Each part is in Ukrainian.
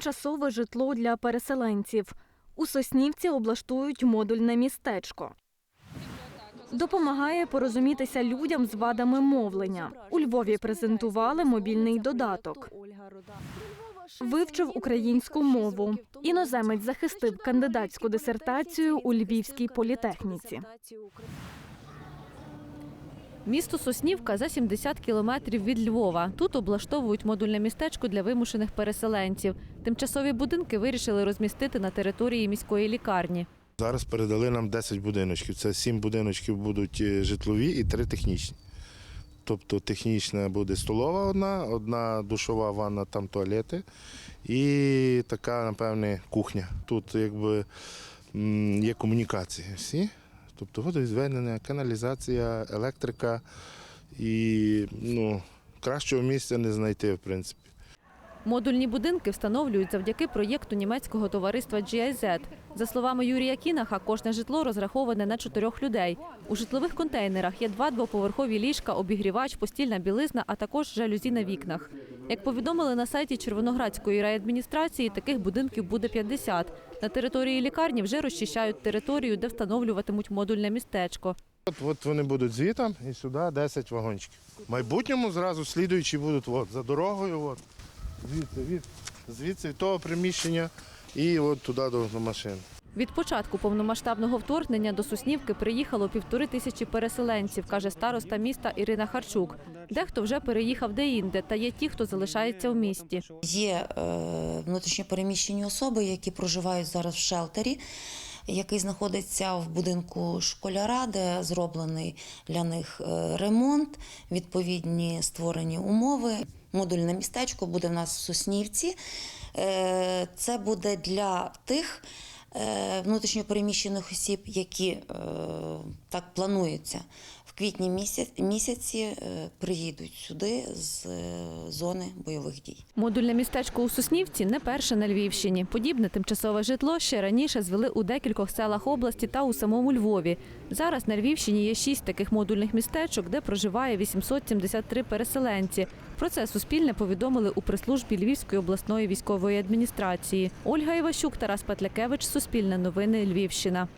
тимчасове житло для переселенців. У Соснівці облаштують модульне містечко. Допомагає порозумітися людям з вадами мовлення. У Львові презентували мобільний додаток. Вивчив українську мову. Іноземець захистив кандидатську дисертацію у Львівській політехніці. Місто Соснівка за 70 кілометрів від Львова. Тут облаштовують модульне містечко для вимушених переселенців. Тимчасові будинки вирішили розмістити на території міської лікарні. Зараз передали нам 10 будиночків. Це 7 будиночків будуть е, житлові і 3 технічні. Тобто технічна буде столова одна, одна душова ванна, там туалети і така, напевне, кухня. Тут якби є комунікації всі. Тобто водовідведення, каналізація, електрика і ну, кращого місця не знайти, в принципі. Модульні будинки встановлюють завдяки проєкту німецького товариства GIZ. За словами Юрія Кінаха, кожне житло розраховане на чотирьох людей. У житлових контейнерах є два двоповерхові ліжка, обігрівач, постільна білизна, а також жалюзі на вікнах. Як повідомили на сайті Червоноградської райадміністрації, таких будинків буде 50. На території лікарні вже розчищають територію, де встановлюватимуть модульне містечко. От, от вони будуть звітом і сюди 10 вагончиків. В майбутньому зразу слідуючі будуть от, за дорогою, от, звідси, від, звідси від того приміщення і от туди до, машини. Від початку повномасштабного вторгнення до Соснівки приїхало півтори тисячі переселенців, каже староста міста Ірина Харчук. Дехто вже переїхав деінде, та є ті, хто залишається в місті. Є е, внутрішньопереміщені особи, які проживають зараз в шелтері, який знаходиться в будинку школяра, де зроблений для них е, ремонт, відповідні створені умови. Модульне містечко буде в нас в Соснівці. Е, Це буде для тих е, внутрішньопереміщених осіб, які так планується. В квітні місяці е, приїдуть сюди з е, зони бойових дій. Модульне містечко у Соснівці не перше на Львівщині. Подібне тимчасове житло ще раніше звели у декількох селах області та у самому Львові. Зараз на Львівщині є шість таких модульних містечок, де проживає 873 переселенці. Про це Суспільне повідомили у прес-службі Львівської обласної військової адміністрації. Ольга Іващук, Тарас Петлякевич, Суспільне новини, Львівщина.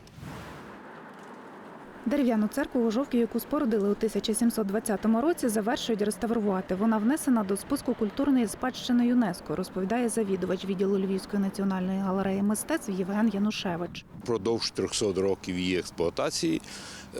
Дерев'яну церкву у Жовкій, яку спорудили у 1720 році, завершують реставрувати. Вона внесена до списку культурної спадщини ЮНЕСКО, розповідає завідувач відділу Львівської національної галереї мистецтв Євген Янушевич. Впродовж 300 років її експлуатації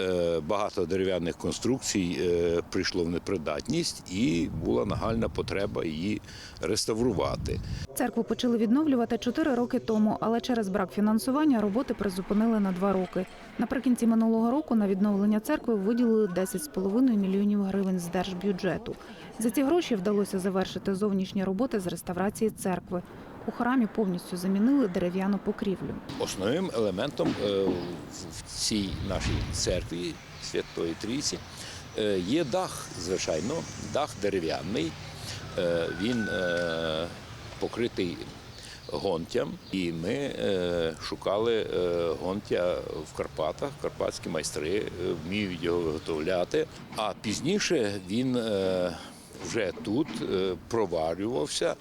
е, багато дерев'яних конструкцій е, прийшло в непридатність і була нагальна потреба її реставрувати. Церкву почали відновлювати чотири роки тому, але через брак фінансування роботи призупинили на два роки. Наприкінці минулого року на відновлення церкви виділили 10,5 мільйонів гривень з держбюджету. За ці гроші вдалося завершити зовнішні роботи з реставрації церкви. У храмі повністю замінили дерев'яну покрівлю. Основним елементом е, в цій нашій церкві Святої Трійці е, є дах, звичайно, дах дерев'яний. Е, Він покритий гонтям, і ми е, шукали е, гонтя в Карпатах. Карпатські майстри е, вміють його виготовляти. А пізніше він вже тут проварювався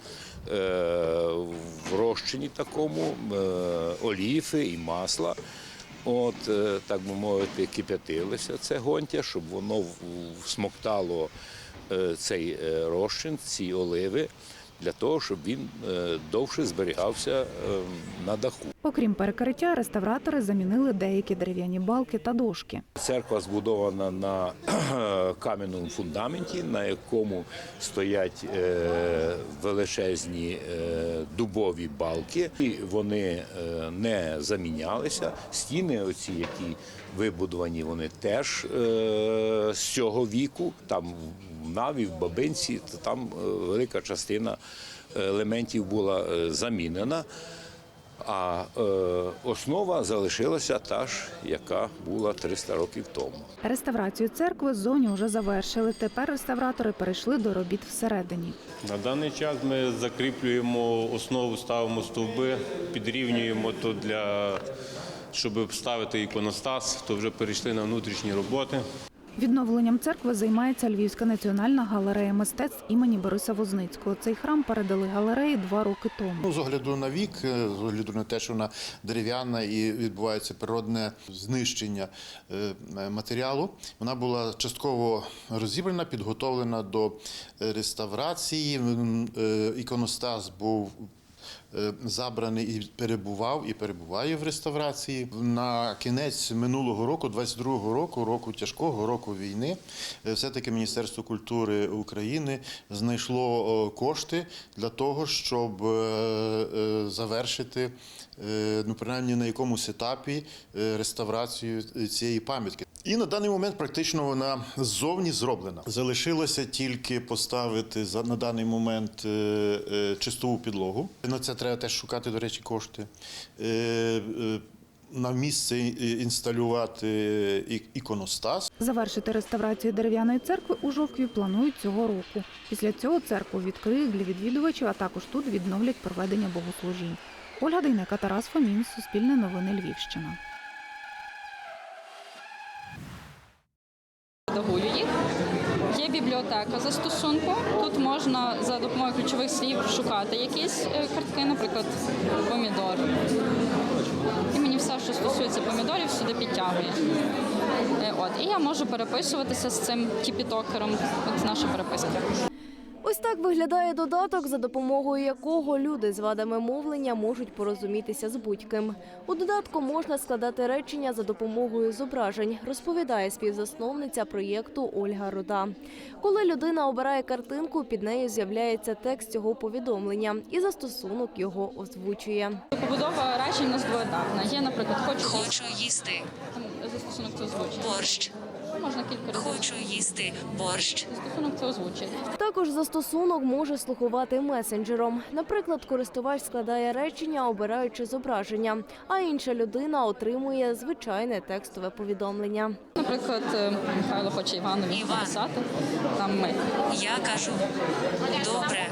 в розчині такому оліфи і масла. От, так би мовити, кип'ятилося це гонтя, щоб воно всмоктало цей розчин, ці оливи, для того, щоб він е, довше зберігався е, на даху. Окрім перекриття, реставратори замінили деякі дерев'яні балки та дошки. Церква збудована на кам'яному фундаменті, на якому стоять е, величезні е, дубові балки. І вони е, не замінялися. Стіни, оці, які вибудовані, вони теж е, з цього віку. Там в Наві, в Бабинці, то там е, велика частина елементів була е, замінена. А е, основа залишилася та ж, яка була 300 років тому. Реставрацію церкви ззовні вже завершили. Тепер реставратори перейшли до робіт всередині. На даний час ми закріплюємо основу, ставимо стовби, підрівнюємо то для щоб вставити іконостас, то вже перейшли на внутрішні роботи. Відновленням церкви займається Львівська національна галерея мистецтв імені Бориса Возницького. Цей храм передали галереї два роки тому. Ну, з огляду на вік, е, з огляду на те, що вона дерев'яна і відбувається природне знищення е, матеріалу, вона була частково розібрана, підготовлена до реставрації. Е, Іконостас був забраний і перебував і перебуває в реставрації. На кінець минулого року, 22-го року, року тяжкого року війни, е, все-таки Міністерство культури України знайшло е, кошти для того, щоб е, е, завершити е, ну, принаймні на якомусь етапі е, реставрацію цієї пам'ятки. І на даний момент практично вона ззовні зроблена. Залишилося тільки поставити за на даний момент е, е, чистову підлогу. На це треба теж шукати, до речі, кошти. Е, е, На місце інсталювати і- іконостас. Завершити реставрацію дерев'яної церкви у Жовкві планують цього року. Після цього церкву відкриють для відвідувачів, а також тут відновлять проведення богослужінь. Ольга Дейнека, Тарас Фомін, Суспільне новини Львівщина. Редагую їх. Є бібліотека застосунку. Тут можна за допомогою ключових слів шукати якісь е, картки, наприклад, помідор. І мені все, що стосується помідорів, сюди підтягує. Е, От. І я можу переписуватися з цим тіпітокером. От наша переписка. Ось так виглядає додаток, за допомогою якого люди з вадами мовлення можуть порозумітися з будь-ким. У додатку можна складати речення за допомогою зображень, розповідає співзасновниця проєкту Ольга Руда. Коли людина обирає картинку, під нею з'являється текст цього повідомлення, і застосунок його озвучує. Побудова речень у нас двоетапна. Є, наприклад, хочу, Хочу їсти Там застосунок це озвучує. борщ. Можна кілька разів. Хочу їсти борщ. Застосунок це озвучує. Також застосунок може слугувати месенджером. Наприклад, користувач складає речення, обираючи зображення, а інша людина отримує звичайне текстове повідомлення. Наприклад, е, Михайло хоче Іванові Іван. написати. Там ми. Я кажу добре.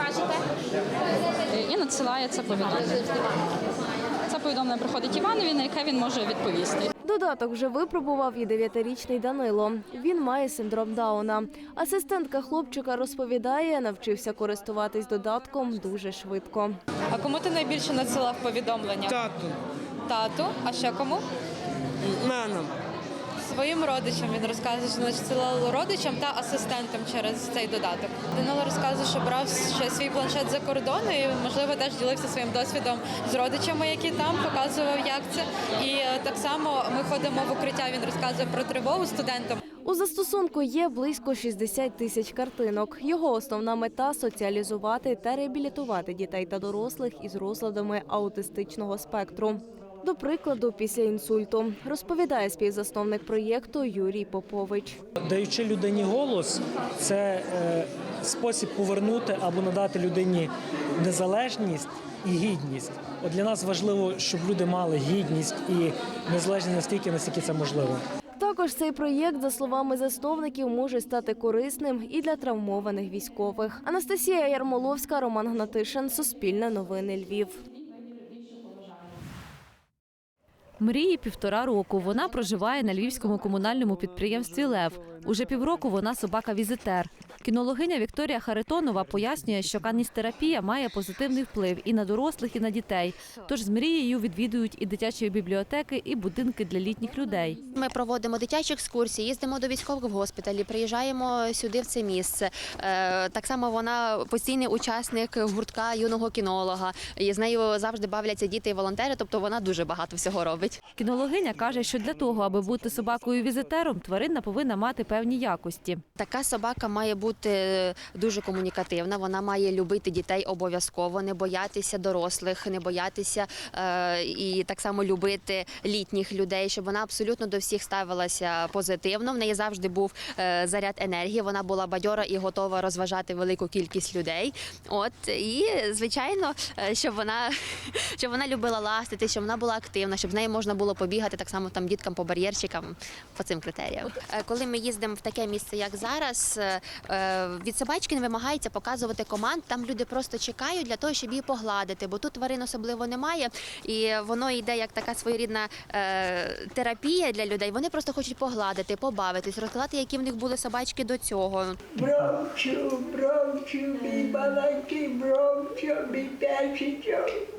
і надсилає це повідомлення. Повідомлення приходить Іванові, на яке він може відповісти. Додаток вже випробував і дев'ятирічний Данило. Він має синдром Дауна. Асистентка хлопчика розповідає, навчився користуватись додатком дуже швидко. А кому ти найбільше надсилав повідомлення? Тату, Тату. А ще кому? мамам. Своїм родичам він розказує, що надсилав родичам та асистентам через цей додаток. Данило розказує, що брав ще свій планшет за кордону і, можливо, теж ділився своїм досвідом з родичами, які там показував, як це. І е, так само ми ходимо в укриття. Він розказує про тривогу студентам. У застосунку є близько 60 тисяч картинок. Його основна мета соціалізувати та реабілітувати дітей та дорослих із розладами аутистичного спектру. До прикладу, після інсульту розповідає співзасновник проєкту Юрій Попович. Даючи людині голос, це е, спосіб повернути або надати людині незалежність і гідність. От для нас важливо, щоб люди мали гідність і незалежність настільки, наскільки це можливо. Також цей проєкт, за словами засновників, може стати корисним і для травмованих військових. Анастасія Ярмоловська, Роман Гнатишин, Суспільне новини Львів. Мрії півтора року. Вона проживає на львівському комунальному підприємстві Лев. Уже півроку вона собака-візитер. Кінологиня Вікторія Харитонова пояснює, що каністерапія має позитивний вплив і на дорослих, і на дітей. Тож з мрією відвідують і дитячі бібліотеки, і будинки для літніх людей. Ми проводимо дитячі екскурсії, їздимо до військових госпіталів, приїжджаємо сюди в це місце. Е, Так само вона постійний учасник гуртка юного кінолога. І з нею завжди бавляться діти і волонтери, тобто вона дуже багато всього робить. Кінологиня каже, що для того, аби бути собакою-візитером, тварина повинна мати певні якості. Така собака має бути дуже комунікативна. Вона має любити дітей обов'язково, не боятися дорослих, не боятися е, і так само любити літніх людей, щоб вона абсолютно до всіх ставилася позитивно. В неї завжди був е, заряд енергії. Вона була бадьора і готова розважати велику кількість людей. От і звичайно, е, щоб вона щоб вона любила ластити, щоб вона була активна, щоб з нею можна було побігати так само там діткам по бар'єрчикам по цим критеріям. Е, Коли ми їздимо в таке місце, як зараз, е, е, е, від собачки не вимагається показувати команд. Там люди просто чекають для того, щоб її погладити, бо тут тварин особливо немає, і воно йде як така своєрідна е, терапія для людей. Вони просто хочуть погладити, побавитись, розказати, які в них були собачки до цього. Бровчу, бровчу, мій маленький бровчу, мій песичок.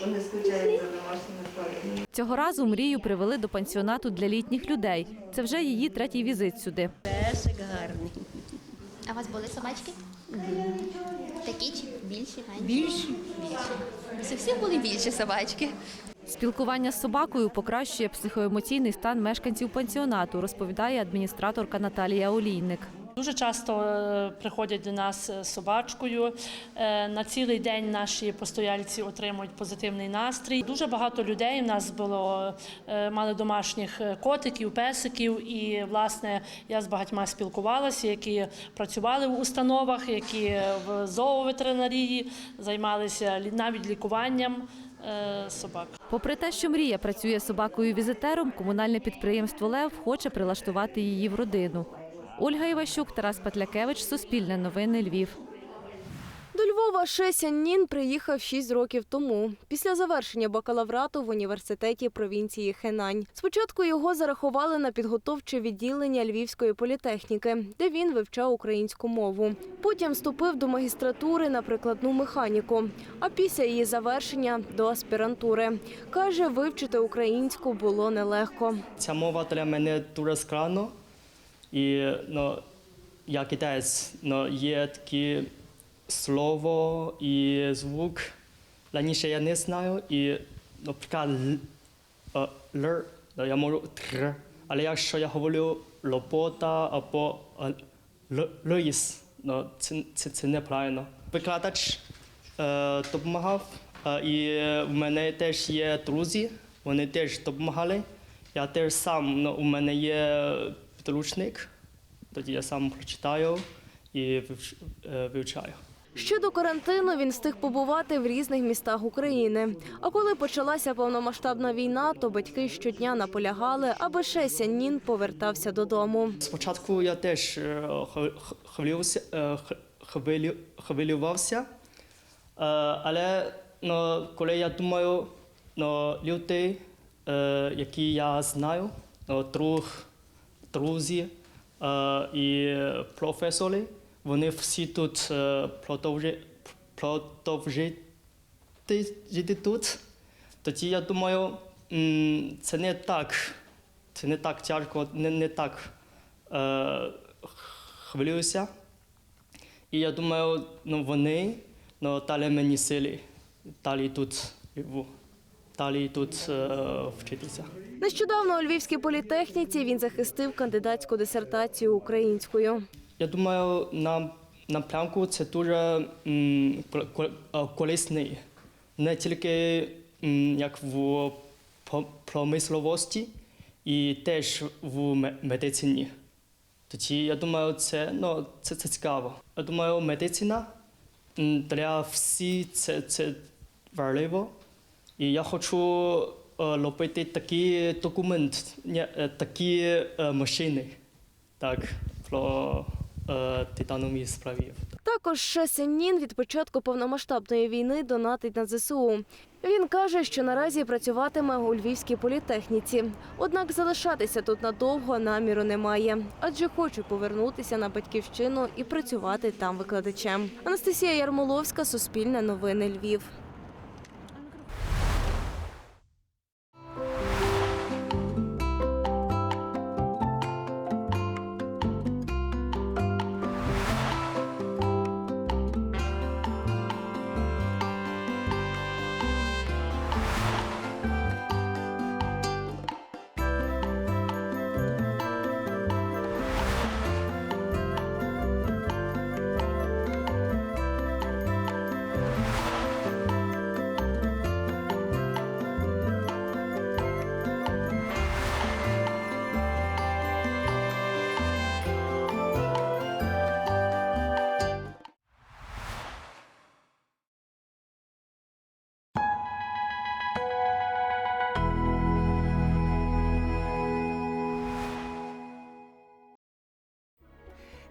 Вони скучають за домашніми тваринами. Цього разу мрію привели до пансіонату для літніх людей. Це вже її третій візит сюди. Песик гарний. А у вас були собачки? Такі чи більші? Більші? Більші. У всіх були більші собачки. Спілкування з собакою покращує психоемоційний стан мешканців пансіонату, розповідає адміністраторка Наталія Олійник. Дуже часто е, приходять до нас з собачкою. Е, На цілий день наші постояльці отримують позитивний настрій. Дуже багато людей в нас було е, мали домашніх е, котиків, песиків. І власне я з багатьма спілкувалася, які працювали в установах, які в зооветеринарії займалися навіть лікуванням е, собак. Попри те, що мрія працює собакою-візитером, комунальне підприємство Лев хоче прилаштувати її в родину. Ольга Іващук, Тарас Петлякевич, Суспільне новини, Львів. До Львова Шеся Нін приїхав 6 років тому, після завершення бакалаврату в університеті провінції Хенань. Спочатку його зарахували на підготовче відділення Львівської політехніки, де він вивчав українську мову. Потім вступив до магістратури на прикладну механіку, а після її завершення до аспірантури. Каже, вивчити українську було нелегко. Ця мова для мене дуже складно. І ну, я китаєць, ну, є такі слово і звук. Раніше я не знаю. І, наприклад, л, я можу тр. Але якщо я говорю робота або л- лис, ну, це, це, це неправильно. Викладач е, допомагав. Е, і в мене теж є друзі, вони теж допомагали. Я теж сам, ну, у мене є підручник, тоді я сам прочитаю і е, вивчаю. Ще до карантину він встиг побувати в різних містах України. А коли почалася повномасштабна війна, то батьки щодня наполягали, аби Шеся Нін повертався додому. Спочатку я теж е, хвилювався, е, але ну, коли я думаю, ну, люди, які я знаю, ну, друг, друзі е, і професори, вони всі тут е, продовжують тут. Тоді я думаю, це не так, це не так тяжко, не, не так е, хвилююся. І я думаю, ну, вони ну, дали мені сили, далі тут, в- далі тут е, вчитися. Нещодавно у Львівській політехніці він захистив кандидатську дисертацію українською. Я думаю, на напрямку це дуже м, е, корисний. Не тільки м, як в промисловості, і теж в медицині. Тоді я думаю, це, ну, це, це цікаво. Я думаю, медицина для всіх це, це важливо. І я хочу е, робити такий документ, е, такі е, машини. Так, про титанові справів. Також Шеся Нін від початку повномасштабної війни донатить на ЗСУ. Він каже, що наразі працюватиме у Львівській політехніці. Однак залишатися тут надовго наміру немає, адже хоче повернутися на батьківщину і працювати там викладачем. Анастасія Ярмоловська, Суспільне новини Львів.